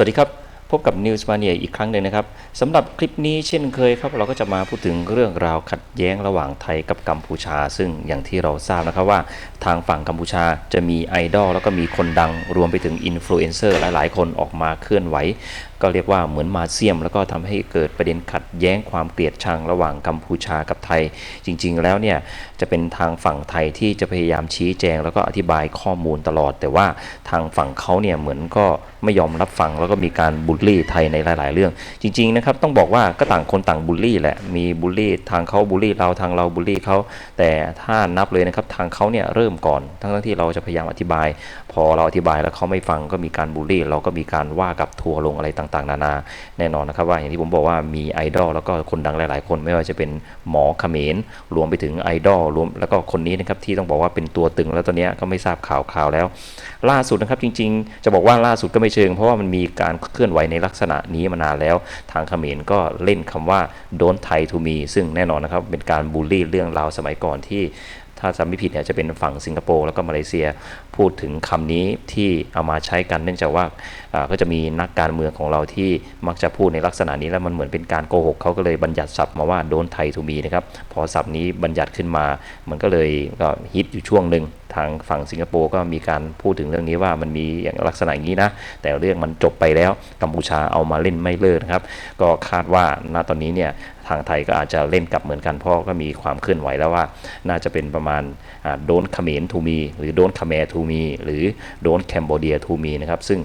สวัสดีครับพบกับ News Mania อีกครั้งหนึ่งนะครับสำหรับคลิปนี้เช่นเคยครับ เราก็จะมาพูดถึงเรื่องราวขัดแย้งระหว่างไทยกับกัมพูชา ซึ่งอย่างที่เราทราบนะครับว่าทางฝั่งกัมพูชาจะมีไอดอลแล้วก็มีคนดังรวมไปถึงอินฟลูเอนเซอร์หลายๆ คนออกมาเคลื่อนไหว ก็เรียกว่าเหมือนมาเซียม แล้วก็ทำให้เกิดประเด็นขัดแย้งความเกลียดชังระหว่างกัมพูชากับไทย จริง ๆ แล้วเนี่ยจะเป็นทางฝั่งไทยที่จะพยายามชี้แจง แล้วก็อธิบายข้อมูลตลอด แต่ว่าทางฝั่งเขาเนี่ยเหมือนก็ไม่ยอมรับฟังแล้วก็มีการบูลลี่ไทยในหลาย ๆ เรื่อง จริง ๆ นะครับ ต้องบอกว่าก็ต่างคนต่างบูลลี่แหละมีบูลลี่ทางเขาบูลลี่เราทางเราบูลลี่เขาแต่ถ้านับเลยนะครับทางเขาเนี่ยเริ่มก่อน ทั้งที่เราจะพยายามอธิบาย พอเราอธิบายแล้วเขาไม่ฟังก็มีการบูลลี่ เราก็มีการว่ากับทัวร์ลงอะไรต่าง ๆ นานาแน่นอนนะครับว่าอย่างที่ผมบอกว่ามีไอดอลแล้วก็คนดังหลาย ๆ คนไม่ว่าจะเป็นหมอเขมรรวมไปถึงไอดอลรวมแล้วก็คนนี้นะครับที่ต้องบอกว่าเป็นตัวตึงแล้วตอนนี้ก็ไม่ทราบข่าวข่าวแล้วล่าสุดนะครับจริง ๆ จะบอกว่าล่าสุดก็ไม่เชิง เพราะว่ามันมีการเคลื่อนไหวในลักษณะนี้มานานแล้ว ทางเขมรก็เล่นคำว่าโดนไทยทูมีซึ่งแน่นอนนะครับเป็นการบูลลี่เรื่องราวสมัยก่อนที่ ถ้าจำไม่ผิดเนี่ยจะเป็นฝั่งสิงคโปร์แล้วก็มาเลเซียพูดถึงคำนี้ที่เอามาใช้กันเนื่องจากว่าอ่าก็จะมีนักการเมืองของเราที่มักจะพูดในลักษณะนี้แล้วมันเหมือนเป็นการโกหกเขาก็เลยบัญญัติศัพท์มาว่าโดนไทยทูมีนะครับพอศัพท์นี้บัญญัติขึ้นมา มันก็เลยก็ฮิตอยู่ช่วงหนึ่งทางฝั่งสิงคโปร์ก็มีการพูดถึงเรื่องนี้ว่ามันมีอย่างลักษณะอย่างนี้นะ แต่เรื่องมันจบไปแล้วกัมพูชาเอามาเล่นไม่เลิกนะครับ ก็คาดว่าณตอนนี้เนี่ย ทางไทยก็อาจจะเล่นกลับเหมือนกันเพราะก็มีความเคลื่อนไหวแล้วว่า น่าจะเป็นประมาณโดนเขมรทูมีหรือโดนคาแมทูมีหรือโดนแคมโบเดียทูมีนะครับซึ่ง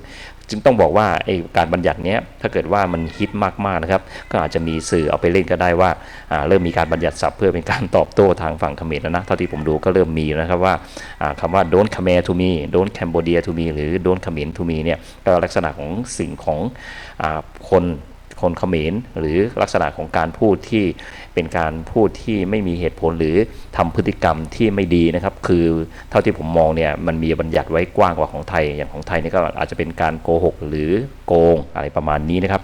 จึงต้องบอกว่าไอการบัญญัติเนี้ยถ้าเกิดว่ามันฮิตมากๆนะครับ ก็อาจจะมีสื่อเอาไปเล่นก็ได้ว่าเริ่มมีการบัญญัติศัพท์เพื่อเป็นการตอบโต้ทางฝั่งเขมรแล้วนะเท่าที่ผมดูก็เริ่มมีนะครับว่าอ่าคำว่าโดนคาแมทูมีโดนแคมโบเดียทูมีหรือโดนเขมรทูมีเนี่ยก็ลักษณะของสิ่งของอคน คนเขมรหรือลักษณะของการพูดที่เป็นการพูดที่ไม่มีเหตุผลหรือทำพฤติกรรมที่ไม่ดีนะครับ คือเท่าที่ผมมองเนี่ยมันมีบัญญัติไว้กว้างกว่าของไทยอย่างของไทยนี่ก็อาจจะเป็นการโกหกหรือโกงอะไรประมาณนี้นะครับ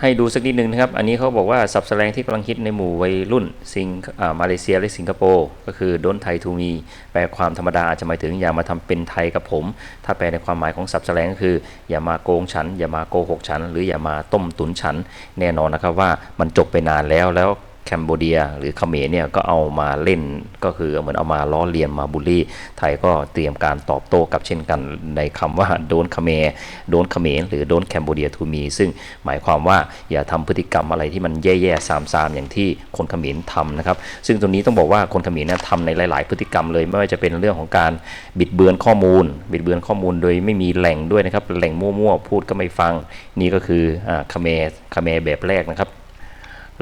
ให้ดูสักนิดนึงนะครับ อันนี้เขาบอกว่าสับแสลงที่กำลังฮิตในหมู่วัยรุ่นสิงอ่ามาเลเซียและสิงคโปร์ก็คือโดนไทยทูมีแปลความธรรมดาอาจจะหมายถึงอย่ามาทำเป็นไทยกับผม ถ้าแปลในความหมายของสับแสลงก็คือ อย่ามาโกงฉัน อย่ามาโกหกฉัน หรืออย่ามาต้มตุนฉัน แน่นอนนะครับว่ามันจบไปนานแล้วแล้ว แคมโบเดีย หรือเขมรเนี่ยก็เอามาเล่นก็คือเหมือนเอามาล้อเลียนมาบูลลี่ ไทยก็เตรียมการตอบโต้กับเช่นกันในคำว่าโดนเขมรโดนเขมรหรือโดนแคมโบเดียทูมีซึ่งหมายความว่าอย่าทำพฤติกรรมอะไรที่มันแย่ๆซามๆอย่างที่คนเขมรทำนะครับ ซึ่งตรงนี้ต้องบอกว่าคนเขมรเนี่ยทำในหลาย ๆ พฤติกรรมเลยไม่ว่าจะเป็นเรื่องของการบิดเบือนข้อมูล บิดเบือนข้อมูลโดยไม่มีแหล่งด้วยนะครับแหล่งมั่วๆพูดก็ไม่ฟังนี่ก็คืออเขมรเขมรแบบแรกนะครับ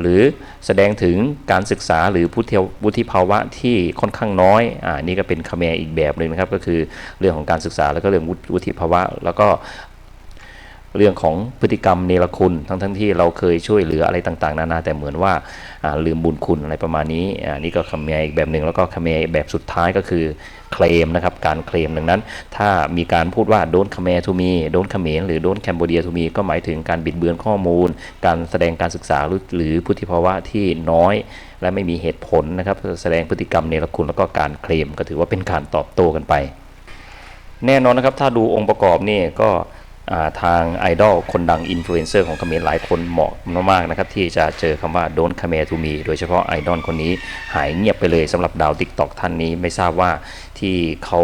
หรือแสดงถึงการศึกษาหรือวุฒิภาวะที่ค่อนข้างน้อย อ่านี่ก็เป็นคแมอีกแบบหนึ่งนะครับ ก็คือเรื่องของการศึกษาแล้วก็เรื่องวุฒิภาวะ แล้วก็ เรื่องของพฤติกรรมเนรคุณทั้งทั้งที่เราเคยช่วยเหลืออะไรต่างๆ นานาแต่เหมือนว่าลืมบุญคุณอะไรประมาณนี้อ่านี่ก็คาแมอีกแบบหนึ่งแล้วก็คาแมแบบสุดท้ายก็คือเคลมนะครับการเคลมดังนั้น ถ้ามีการพูดว่าโดนคาแมทูมีโดนเขมรหรือโดนแคมโบเดียทูมีก็หมายถึงการบิดเบือนข้อมูล การแสดงการศึกษาหรือหรือพุทธิภาวะที่น้อยและไม่มีเหตุผลนะครับแสดงพฤติกรรมเนรคุณแล้วก็การเคลมก็ถือว่าเป็นการตอบโต้กันไป แน่นอนนะครับถ้าดูองค์ประกอบนี่ก็ ทางไอดอลคนดังอินฟลูเอนเซอร์ของเขมรหลายคนเหมาะมากๆนะครับที่จะเจอคำว่าโดนคาเมทูมีโดยเฉพาะไอดอลคนนี้หายเงียบไปเลยสำหรับดาวติ๊กตอกท่านนี้ไม่ทราบว่าที่เขา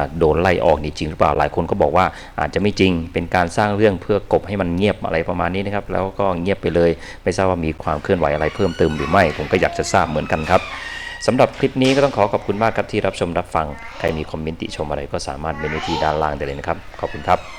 าโดนไล่ออกนี่จริงหรือเปล่าหลายคนก็บอกว่าอาจจะไม่จริงเป็นการสร้างเรื่องเพื่อกบให้มันเงียบอะไรประมาณนี้นะครับแล้วก็เงียบไปเลย ไม่ทราบว่ามีความเคลื่อนไหวอะไรเพิ่มเติมหรือไม่ ผมก็อยากจะทราบเหมือนกันครับสำหรับคลิปนี้ก็ต้องขอขอบคุณมากครับที่รับชมรับฟังใครมีคอมเมนต์ติชมอะไรก็สามารถเมนไว้ที่ด้านล่างได้เลยนะครับขอบคุณครับ